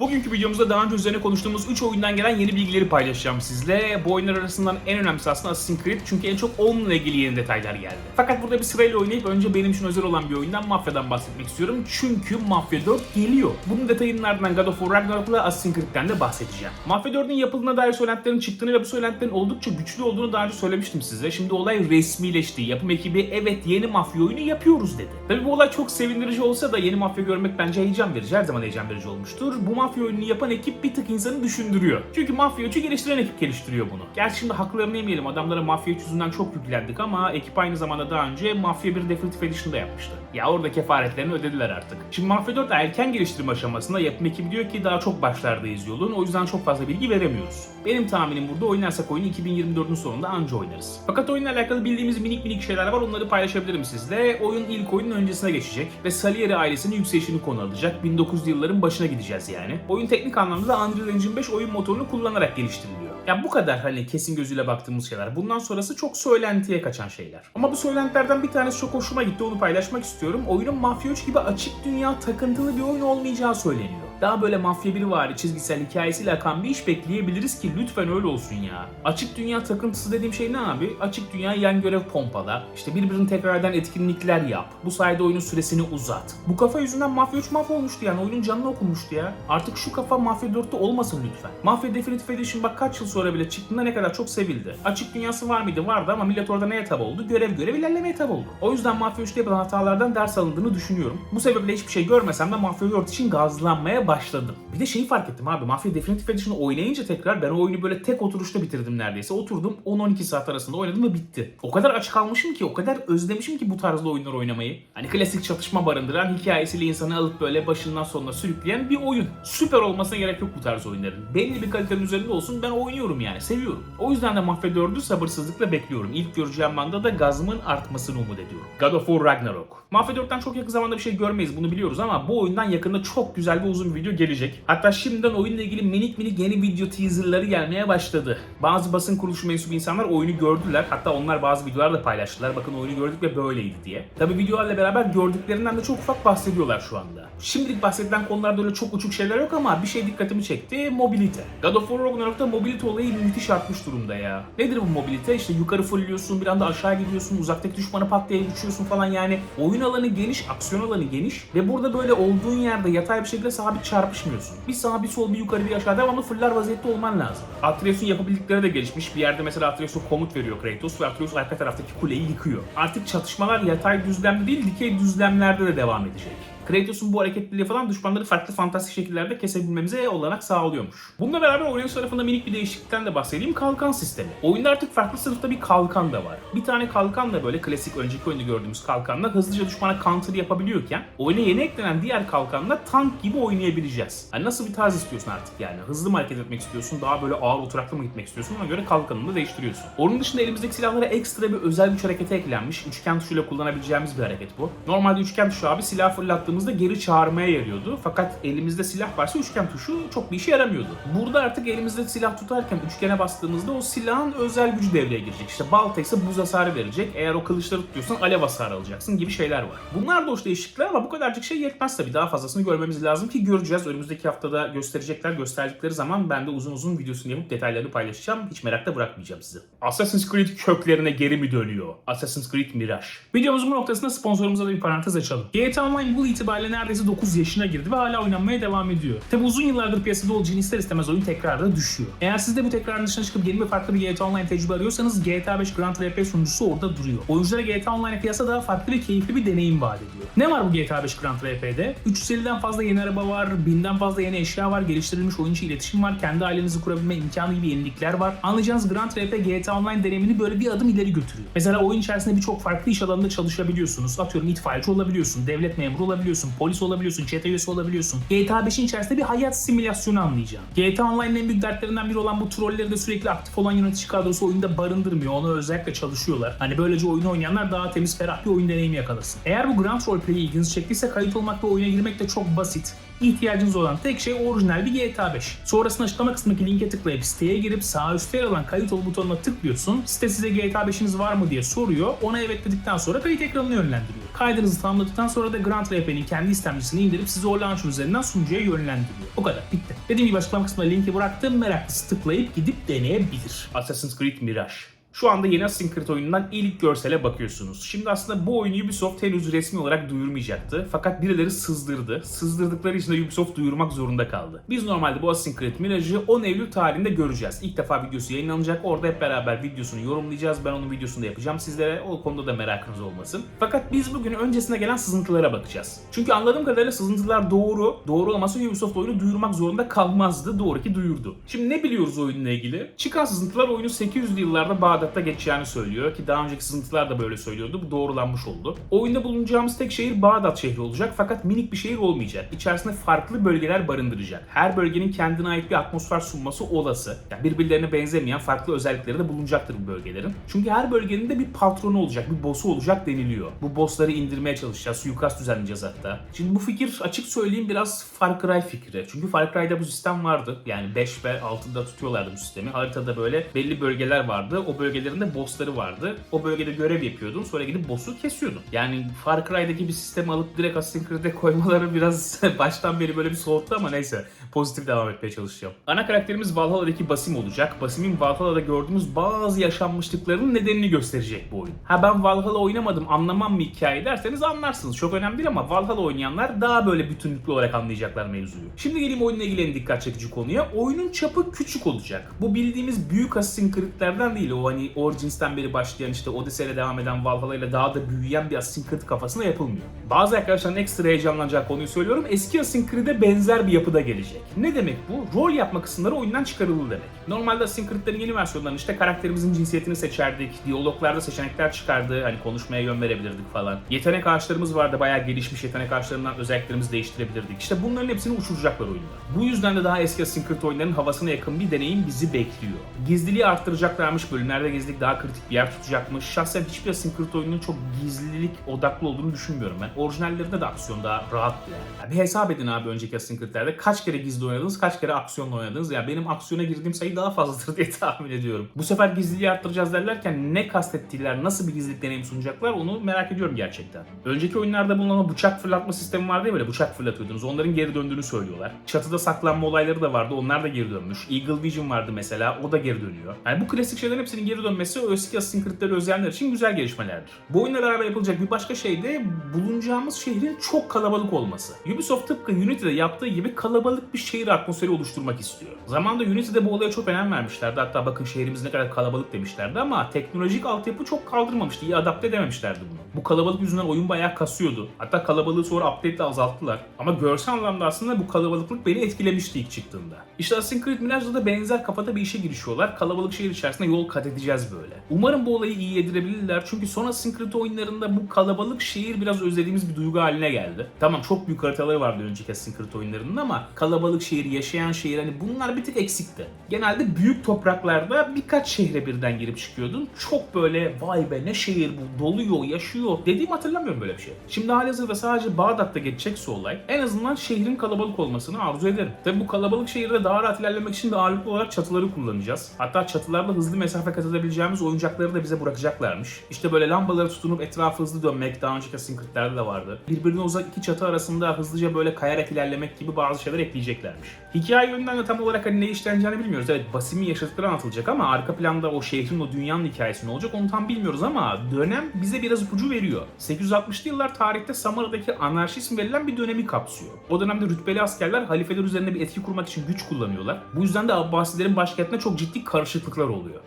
Bugünkü videomuzda daha önce üzerine konuştuğumuz 3 oyundan gelen yeni bilgileri paylaşacağım sizle. Bu oyunlar arasından en önemlisi aslında Assassin's Creed çünkü en çok onunla ilgili yeni detaylar geldi. Fakat burada bir sırayla oynayıp önce benim için özel olan bir oyundan Mafya'dan bahsetmek istiyorum. Çünkü Mafya 4 geliyor. Bunun detayının ardından God of War Ragnarok'la Assassin's Creed'den de bahsedeceğim. Mafya 4'ün yapıldığına dair söylentilerin çıktığını ve bu söylentilerin oldukça güçlü olduğunu daha önce söylemiştim size. Şimdi olay resmileşti. Yapım ekibi evet yeni Mafya oyunu yapıyoruz dedi. Tabi bu olay çok sevindirici olsa da yeni Mafya görmek bence heyecan verici. Her zaman heyecan verici olmuştur. Bu Mafya oyununu yapan ekip bir tık insanı düşündürüyor. Çünkü Mafya 3'ü geliştiren ekip geliştiriyor bunu. Gerçi şimdi haklarını yemeyelim. Adamlara Mafya 3 yüzünden çok yüklendik ama ekip aynı zamanda daha önce Mafya 1 Definitive Edition'da yapmıştı. Ya orada kefaretlerini ödediler artık. Şimdi Mafya 4 erken geliştirme aşamasında yapım ekibi diyor ki daha çok başlardayız yolun. O yüzden çok fazla bilgi veremiyoruz. Benim tahminim burada oynarsak oyunu 2024'ün sonunda anca oynarız. Fakat oyunla alakalı bildiğimiz minik minik şeyler var. Onları paylaşabilirim sizle. Oyun ilk oyunun öncesine geçecek ve Salieri ailesinin yükselişini konu alacak. 1900'lü yılların başına gideceğiz yani. Oyun teknik anlamda da Unreal Engine 5 oyun motorunu kullanarak geliştiriliyor. Ya bu kadar hani kesin gözüyle baktığımız şeyler. Bundan sonrası çok söylentiye kaçan şeyler. Ama bu söylentilerden bir tanesi çok hoşuma gitti. Onu paylaşmak istiyorum. Oyunun Mafya 3 gibi açık dünya takıntılı bir oyun olmayacağı söyleniyor. Daha böyle Mafya 1 vari çizgisel hikayesiyle akan bir iş bekleyebiliriz ki lütfen öyle olsun ya. Açık dünya takıntısı dediğim şey ne abi? Açık dünya yan görev pompala. İşte birbirini tekrar eden etkinlikler yap. Bu sayede oyunun süresini uzat. Bu kafa yüzünden Mafya 3 mahvolmuştu yani. Oyunun canını okumuştu ya. Artık şu kafa Mafya 4'te olmasın lütfen. Mafya Definitive Edition bak kaç yıl sonra bile çıktığında ne kadar çok sevildi. Açık dünyası var mıydı? Vardı ama millet orada neye tab oldu? Görev görev ilerlemeye tab oldu. O yüzden Mafya 3'te yapılan hatalardan ders alındığını düşünüyorum. Bu sebeple hiçbir şey görmesem de Mafya 4 için gazlanmaya başladım. Bir de şeyi fark ettim abi. Mafya Definitive Edition'ı oynayınca tekrar ben o oyunu böyle tek oturuşta bitirdim neredeyse. Oturdum 10-12 saat arasında oynadım ve bitti. O kadar aç kalmışım ki, o kadar özlemişim ki bu tarzda oyunlar oynamayı. Hani klasik çatışma barındıran, hikayesiyle insanı alıp böyle başından sonuna sürükleyen bir oyun. Süper olmasına gerek yok bu tarz oyunların. Belli bir kalitenin üzerinde olsun ben oynuyorum yani, seviyorum. O yüzden de Mafya 4'ü sabırsızlıkla bekliyorum. İlk göreceğim anda da gazımın artmasını umut ediyorum. God of War Ragnarok. Mafya 4'ten çok yakın zamanda bir şey görmeyiz bunu biliyoruz ama bu oyundan yakında çok güzel bir uzun bir video gelecek. Hatta şimdiden oyunla ilgili minik minik yeni video teaserları gelmeye başladı. Bazı basın kuruluşu mensubu insanlar oyunu gördüler. Hatta onlar bazı videolar da paylaştılar. Bakın oyunu gördük ve böyleydi diye. Tabi videolarla beraber gördüklerinden de çok ufak bahsediyorlar şu anda. Şimdilik bahsedilen konularda öyle çok uçuk şeyler yok ama bir şey dikkatimi çekti. Mobilite. God of War Ragnarok'ta mobilite olayı müthiş artmış durumda ya. Nedir bu mobilite? İşte yukarı fırlıyorsun, bir anda aşağı gidiyorsun, uzaktaki düşmanı pat diye uçuyorsun falan yani. Oyun alanı geniş, aksiyon alanı geniş ve burada böyle olduğun yerde yatay bir şekilde sabit çarpışmıyorsun. Bir sağ, bir sol, bir yukarı, bir aşağı devamlı fırlar vaziyette olman lazım. Atreus'un yapabildikleri de gelişmiş. Bir yerde mesela Atreus'a komut veriyor Kratos ve Atreus arka taraftaki kuleyi yıkıyor. Artık çatışmalar yatay düzlemde değil, dikey düzlemlerde de devam edecek. Kratos'un bu hareketliliği falan düşmanları farklı fantastik şekillerde kesebilmemize olanak sağlıyormuş. Bununla beraber oyun tarafında minik bir değişiklikten de bahsedeyim. Kalkan sistemi. Oyunda artık farklı sınıfta bir kalkan da var. Bir tane kalkan da böyle klasik önceki oyunda gördüğümüz kalkanla hızlıca düşmana counter yapabiliyorken oyuna yeni eklenen diğer kalkanla tank gibi oynayabileceğiz. Hani nasıl bir tarz istiyorsun artık yani? Hızlı mı hareket etmek istiyorsun? Daha böyle ağır oturaklı mı gitmek istiyorsun? Ona göre kalkanını da değiştiriyorsun. Onun dışında elimizdeki silahlara ekstra bir özel güç hareketi eklenmiş. Üçgen tuşuyla kullanabileceğimiz bir hareket bu. Normalde üçgen tuşu abi silah fırlattığımızda geri çağırmaya yarıyordu. Fakat elimizde silah varsa üçgen tuşu çok bir işe yaramıyordu. Burada artık elimizde silah tutarken üçgene bastığımızda o silahın özel gücü devreye girecek. İşte balta ise buz hasarı verecek. Eğer o kılıçları tutuyorsan alev hasarı alacaksın gibi şeyler var. Bunlar da hoş değişiklikler ama bu kadarcık şey yetmez tabii. Daha fazlasını görmemiz lazım ki göreceğiz. Önümüzdeki haftada gösterecekler. Gösterdikleri zaman ben de uzun uzun videosunu yapıp detaylarını paylaşacağım. Hiç merakta bırakmayacağım sizi. Assassin's Creed köklerine geri mi dönüyor? Assassin's Creed Mirage. Videomuzun bu noktasında sponsorumuza da bir parantez açalım. GTA Online bu itibariyle neredeyse 9 yaşına girdi ve hala oynanmaya devam ediyor. Tabi uzun yıllardır piyasada için ister istemez oyun tekrarda düşüyor. Eğer siz de bu tekrarın dışına çıkıp yeni ve farklı bir GTA Online tecrübe arıyorsanız GTA 5 Grand RP sunucusu orada duruyor. Oyunculara GTA Online'a kıyasla daha farklı ve keyifli bir deneyim vaat ediyor. Ne var bu GTA 5 Grand RP'de? 350'den fazla yeni araba var, 1000'den fazla yeni eşya var, geliştirilmiş oyuncu iletişim var, kendi ailenizi kurabilme imkanı gibi yenilikler var. Anlayacağınız Grand RP GTA Online deneyimini böyle bir adım ileri götürüyor. Mesela oyun içerisinde birçok farklı iş alanında çalışabiliyorsunuz. Atıyorum itfaiyeci olabiliyorsun, devlet memuru olabiliyorsun, polis olabiliyorsun, çete üyesi olabiliyorsun. GTA 5'in içerisinde bir hayat simülasyonu anlayacağım. GTA Online'ın en büyük dertlerinden biri olan bu trolleri de sürekli aktif olan yönetici kadrosu oyunda barındırmıyor. Ona özellikle çalışıyorlar. Hani böylece oyunu oynayanlar daha temiz, ferah bir oyun deneyimi yakalasın. Eğer bu Grand Roleplay ilginizi çektiyse kayıt olmak ve oyuna girmek de çok basit. İhtiyacınız olan tek şey orijinal bir GTA 5. Sonrasında açıklama kısmındaki linke tıklayıp siteye girip sağ üstte yer alan kayıt ol butonuna tıklıyorsun. Site size GTA 5'iniz var mı diye soruyor. Ona evet dedikten sonra kayıt ekranını yönlendiriyor. Kaydınızı tamamladıktan sonra da Grand RP'nin kendi istemcisini indirip sizi o launcher üzerinden sunucuya yönlendiriyor. O kadar. Bitti. Dediğim gibi açıklama kısmına linki bıraktım. Meraklısı tıklayıp gidip deneyebilir. Assassin's Creed Mirage. Şu anda yeni Assassin's Creed oyunundan ilk görsele bakıyorsunuz. Şimdi aslında bu oyunu Ubisoft henüz resmi olarak duyurmayacaktı. Fakat birileri sızdırdı. Sızdırdıkları için de Ubisoft duyurmak zorunda kaldı. Biz normalde bu Assassin's Creed Mirage'ı 10 Eylül tarihinde göreceğiz. İlk defa videosu yayınlanacak. Orada hep beraber videosunu yorumlayacağız. Ben onun videosunu da yapacağım sizlere. O konuda da merakınız olmasın. Fakat biz bugün öncesine gelen sızıntılara bakacağız. Çünkü anladığım kadarıyla sızıntılar doğru. Doğru olmasa Ubisoft oyunu duyurmak zorunda kalmazdı. Doğru ki duyurdu. Şimdi ne biliyoruz oyunla ilgili? Çıkan sızıntılar oyunu 800'lü yıllarda Bağdat'ta geçeceğini söylüyor ki daha önceki sızıntılar da böyle söylüyordu. Bu doğrulanmış oldu. Oyunda bulunacağımız tek şehir Bağdat şehri olacak fakat minik bir şehir olmayacak. İçerisinde farklı bölgeler barındıracak. Her bölgenin kendine ait bir atmosfer sunması olası. Yani birbirlerine benzemeyen farklı özellikleri de bulunacaktır bu bölgelerin. Çünkü her bölgenin de bir patronu olacak, bir boss'u olacak deniliyor. Bu boss'ları indirmeye çalışacağız, suikast düzenleyeceğiz hatta. Şimdi bu fikir açık söyleyeyim biraz Far Cry fikri. Çünkü Far Cry'da bu sistem vardı. Yani 5 ve 6'da tutuyorlardı bu sistemi. Haritada böyle belli bölgeler vardı. O bölgelerin de boss'ları vardı. O bölgede görev yapıyordun. Sonra gidip boss'u kesiyordun. Yani Far Cry'daki bir sistemi alıp direkt Assassin's koymaları biraz baştan beri böyle bir soğuttu ama neyse. Pozitif devam etmeye çalışacağım. Ana karakterimiz Valhalla'daki Basim olacak. Basim'in Valhalla'da gördüğümüz bazı yaşanmışlıkların nedenini gösterecek bu oyun. Ha ben Valhalla oynamadım anlamam mı hikaye derseniz anlarsınız. Çok önemli değil ama Valhalla oynayanlar daha böyle bütünlüklü olarak anlayacaklar mevzuyu. Şimdi geleyim oyunla ilgili en dikkat çekici konuya. Oyunun çapı küçük olacak. Bu bildiğimiz büyük Assassin's Creed'lerden değil. O hani Origins'ten beri başlayan işte Odyssey ile devam eden Valhalla ile daha da büyüyen bir Assassin's Creed kafasına yapılmıyor. Bazı arkadaşların ekstra heyecanlanacağı konuyu söylüyorum. Eski Assassin's Creed'e benzer bir yapıda gelecek. Ne demek bu? Rol yapma kısımları oyundan çıkarıldı demek. Normalde Assassin's Creed'lerin yeni versiyonlarında işte karakterimizin cinsiyetini seçerdik. Diyaloglarda seçenekler çıkardı. Hani konuşmaya yön verebilirdik falan. Yetenek ağaçlarımız vardı. Bayağı gelişmiş yetenek ağaçlarından özelliklerimizi değiştirebilirdik. İşte bunların hepsini uçuracaklar oyunda. Bu yüzden de daha eski Assassin's Creed oyunlarının havasına yakın bir deneyim bizi bekliyor. Gizliliği arttıracaklarmış. Bölümlerde gizlilik daha kritik bir yer tutacakmış. Şahsen hiçbir Creed oyununun çok gizlilik odaklı olduğunu düşünmüyorum ben. Orijinallerinde de aksiyon daha rahattı yani. Bir hesap edin abi önceki Creed'lerde. Kaç kere gizli oynadınız, kaç kere aksiyonla oynadınız. Yani benim aksiyona girdiğim sayı daha fazladır diye tahmin ediyorum. Bu sefer gizliliği arttıracağız derlerken ne kastettiler, nasıl bir gizlilik deneyimi sunacaklar onu merak ediyorum gerçekten. Önceki oyunlarda bulunan bıçak fırlatma sistemi vardı ya böyle bıçak fırlatıyordunuz. Onların geri döndüğünü söylüyorlar. Çatıda saklanma olayları da vardı. Onlar da geri dönmüş. Eagle Vision vardı mesela. O da geri dönüyor. Yani bu klasik şeylerin hepsinin geri dönmesi o eski özleyenler için güzel gelişmelerdir. Bu oyunla beraber yapılacak bir başka şey de bulunacağımız şehrin çok kalabalık olması. Ubisoft tıpkı Unity'de yaptığı gibi kalabalık bir şehir atmosferi oluşturmak istiyor. Zamanında Unity'de bu olaya çok önem vermişlerdi. Hatta bakın şehrimiz ne kadar kalabalık demişlerdi ama teknolojik altyapı çok kaldırmamıştı. İyi adapte edememişlerdi bunu. Bu kalabalık yüzünden oyun bayağı kasıyordu. Hatta kalabalığı sonra update ile azalttılar. Ama görsel anlamda aslında bu kalabalıklık beni etkilemişti ilk çıktığında. İşte Assassin's Creed Mirage'da da benzer kafada bir işe girişiyorlar. Kalabalık şehir içerisinde yol kat edeceğiz böyle. Umarım bu olayı iyi yedirebilirler. Çünkü son Assassin's oyunlarında bu kalabalık şehir biraz özlediğimiz bir duygu haline geldi. Tamam çok büyük haritaları vardı önceki Assassin's Creed oyunlarında ama kalabalık şehir, yaşayan şehir hani bunlar bir tık eksikti. Genelde büyük topraklarda birkaç şehre birden girip çıkıyordun. Çok böyle vay be ne şehir bu doluyor, yaşıyor dediğimi hatırlamıyorum böyle bir şey. Şimdi halihazırda sadece Bağdat'ta geçecekse olay en azından şehrin kalabalık olmasını arzu ederim. Tabi bu kalabalık şehirde daha rahat ilerlemek için de ağırlıklı olarak çatıları kullanacağız. Hatta çatılarla hızlı mesafe kat edebileceğimiz oyuncakları da bize bırakacaklarmış. İşte böyle lambaları tutunup etrafı hızlı dönmek daha önceki Assassin's de vardı. Birbirine uzak iki çatı arasında hızlıca böyle kayarak ilerlemek gibi bazı şeyler ekleyeceklermiş. Hikaye yönünden de tam olarak hani ne işleneceğini bilmiyoruz. Evet Basim'in yaşadıkları anlatılacak ama arka planda o şehrin o dünyanın hikayesi ne olacak onu tam bilmiyoruz ama dönem bize biraz ipucu veriyor. 860'lı yıllar tarihte Samara'daki anarşizm verilen bir dönemi kapsıyor. O dönemde rütbeli askerler halifeler üzerinde bir etki kurmak için güç kullanıyorlar. Bu yüzden de Abbasilerin başkentinde çok ciddi karışıklıklar oluyor.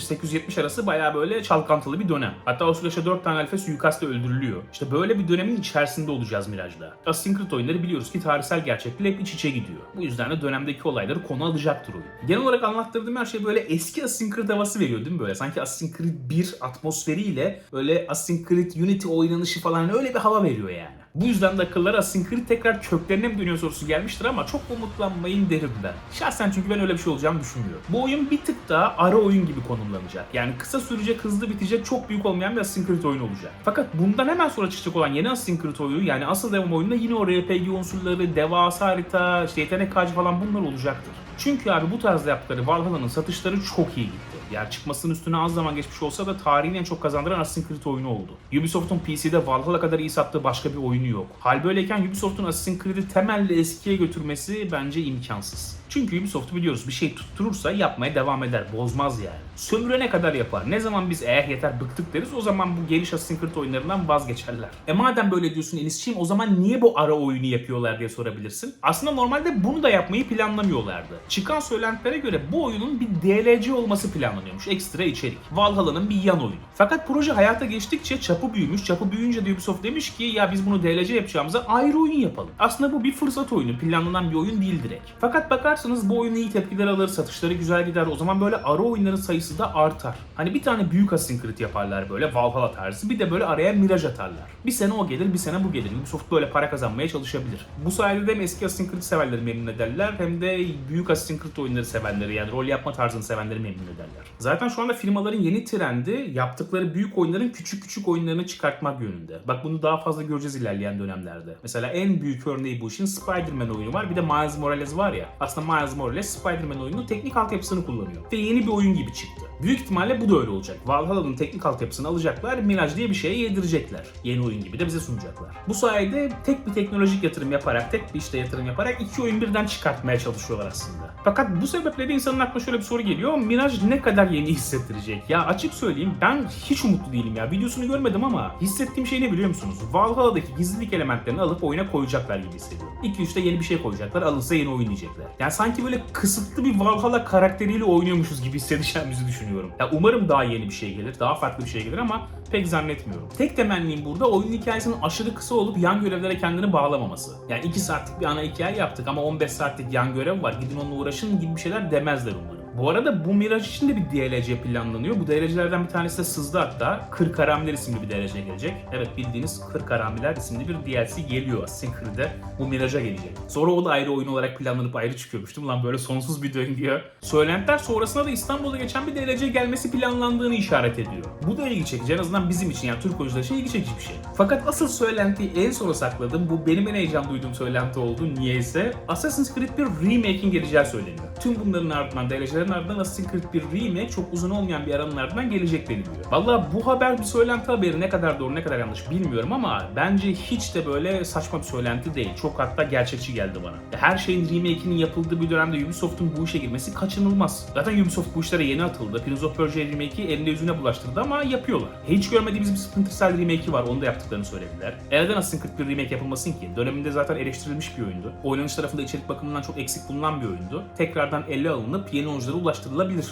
860-870 arası bayağı böyle çalkantılı bir dönem. Hatta o süreçte 4 tane halife suikastle öldürülüyor. İşte böyle bir dönemin içerisinde olacağız Mirage'da. Creed oyunları biliyoruz ki tarihsel gerçeklikle hep iç içe gidiyor. Bu yüzden de dönemdeki olayları konu alacaktır oyun. Genel olarak anlattırdığım her şey böyle eski Creed havası veriyor değil mi böyle? Sanki Creed 1 atmosferiyle böyle Creed Unity oynanışı falan öyle bir hava veriyor yani. Bu yüzden de akıllara Creed tekrar köklerine mi dönüyor sorusu gelmiştir ama çok umutlanmayın derim ben. Şahsen çünkü ben öyle bir şey olacağını düşünmüyorum. Bu oyun bir tık daha ara oyun gibi konumlanacak. Yani kısa sürecek, hızlı bitecek, çok büyük olmayan bir Creed oyunu olacak. Fakat bundan hemen sonra çıkacak olan yeni Creed oyunu yani asıl devam oyununda yine o RPG unsurları, devasa harita, işte yetenek ağacı falan bunlar olacaktır. Çünkü abi bu tarzda yaptıkları Valhalla'nın satışları çok iyi gitti. Yani çıkmasının üstüne az zaman geçmiş olsa da tarihin en çok kazandıran Assassin's Creed oyunu oldu. Ubisoft'un PC'de Valhalla kadar iyi sattığı başka bir oyunu yok. Hal böyleyken Ubisoft'un Assassin's Creed'i temelli eskiye götürmesi bence imkansız. Çünkü Ubisoft'u biliyoruz bir şey tutturursa yapmaya devam eder, bozmaz yani. Sömürene kadar yapar. Ne zaman biz eğer yeter bıktık deriz o zaman bu geniş Assassin's Creed oyunlarından vazgeçerler. E madem böyle diyorsun Enis'ciğim o zaman niye bu ara oyunu yapıyorlar diye sorabilirsin. Aslında normalde bunu da yapmayı planlamıyorlardı. Çıkan söylentilere göre bu oyunun bir DLC olması planlanıyormuş. Ekstra içerik. Valhalla'nın bir yan oyunu. Fakat proje hayata geçtikçe çapı büyümüş. Çapı büyüyünce de Ubisoft demiş ki ya biz bunu DLC yapacağımıza ayrı oyun yapalım. Aslında bu bir fırsat oyunu. Planlanan bir oyun değil direkt. Fakat bakarsanız bu oyun iyi tepkiler alır, satışları güzel gider. O zaman böyle ara oyunların sayısı da artar. Hani bir tane büyük Assassin's Creed yaparlar böyle Valhalla tarzı. Bir de böyle araya Mirage atarlar. Bir sene o gelir, bir sene bu gelir. Ubisoft böyle para kazanmaya çalışabilir. Bu sayede de hem eski Assassin's Creed severleri memnun ederler hem de büyük Assassin's Creed oyunları sevenleri yani rol yapma tarzını sevenleri memnun ederler. Zaten şu anda firmaların yeni trendi yaptıkları büyük oyunların küçük küçük oyunlarını çıkartmak yönünde. Bak bunu daha fazla göreceğiz ilerleyen dönemlerde. Mesela en büyük örneği bu işin Spider-Man oyunu var. Bir de Miles Morales var ya. Aslında Miles Morales Spider-Man oyunun teknik altyapısını kullanıyor. Ve yeni bir oyun gibi çıktı. Büyük ihtimalle bu da öyle olacak. Valhalla'nın teknik altyapısını alacaklar, Mirage diye bir şeye yedirecekler. Yeni oyun gibi de bize sunacaklar. Bu sayede tek bir teknolojik yatırım yaparak, tek bir işte yatırım yaparak iki oyun birden çıkartmaya çalışıyorlar aslında. Fakat bu sebeple de insanın aklına şöyle bir soru geliyor. Mirage ne kadar yeni hissettirecek? Ya açık söyleyeyim ben hiç umutlu değilim ya. Videosunu görmedim ama hissettiğim şey ne biliyor musunuz? Valhalla'daki gizlilik elementlerini alıp oyuna koyacaklar gibi hissediyorum. 2-3'te yeni bir şey koyacaklar, alınsa yeni oyun diyecekler. Yani sanki böyle kısıtlı bir Valhalla karakteriyle oynuyormuşuz gibi hissedeceğimizi düşünüyorum. Ya umarım daha yeni bir şey gelir, daha farklı bir şey gelir ama pek zannetmiyorum. Tek temennim burada oyun hikayesinin aşırı kısa olup yan görevlere kendini bağlamaması. Yani 2 saatlik bir ana hikaye yaptık ama 15 saatlik yan görev var. Gidin onunla uğraşın gibi bir şeyler demezler umarım. Bu arada bu Mirage için de bir DLC planlanıyor. Bu DLC'lerden bir tanesi de sızdı hatta. 40 Haramiler isimli bir DLC gelecek. Evet bildiğiniz 40 Haramiler isimli bir DLC geliyor Creed'e. Bu Mirage'a gelecek. Sonra o da ayrı oyun olarak planlanıp ayrı çıkıyormuştum. Lan böyle sonsuz bir döngüye. Söylentiler sonrasında da İstanbul'da geçen bir DLC gelmesi planlandığını işaret ediyor. Bu da ilgi çekici. En azından bizim için yani Türk oyuncular için ilgi çekici bir şey. Fakat asıl söylentiyi en sona sakladım. Bu benim en heyecan duyduğum söylenti oldu. Niyeyse Assassin's Creed bir remake'in geleceği söyleniyor. Tüm bunların ardından DLC'lerin ardından Assassin's Creed bir remake çok uzun olmayan bir aranın ardından gelecek deniliyor. Valla bu haber bir söylenti haberi ne kadar doğru ne kadar yanlış bilmiyorum ama bence hiç de böyle saçma bir söylenti değil. Çok hatta gerçekçi geldi bana. Her şeyin remake'inin yapıldığı bir dönemde Ubisoft'un bu işe girmesi kaçınılmaz. Zaten Ubisoft bu işlere yeni atıldı. Prince of Persia remake'i elinde yüzüne bulaştırdı ama yapıyorlar. Hiç görmediğimiz bir Splinter Cell remake'i var. Onu da yaptıklarını söylediler. E neden Assassin's Creed bir remake yapılmasın ki? Döneminde zaten eleştirilmiş bir oyundu. Oynanış tarafında içerik bakımından çok eksik bulunan bir oyundu. Tekrardan ele alınıp yeni oyunculara ulaştırılabilir.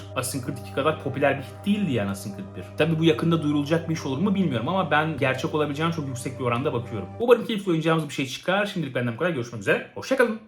Creed 2 kadar popüler bir hit değildi yani Creed 1. Tabi bu yakında duyurulacak bir iş olur mu bilmiyorum ama ben gerçek olabileceğine çok yüksek bir oranda bakıyorum. Umarım keyifli oynayacağımız bir şey çıkar. Şimdilik benden bu kadar. Görüşmek üzere. Hoşçakalın.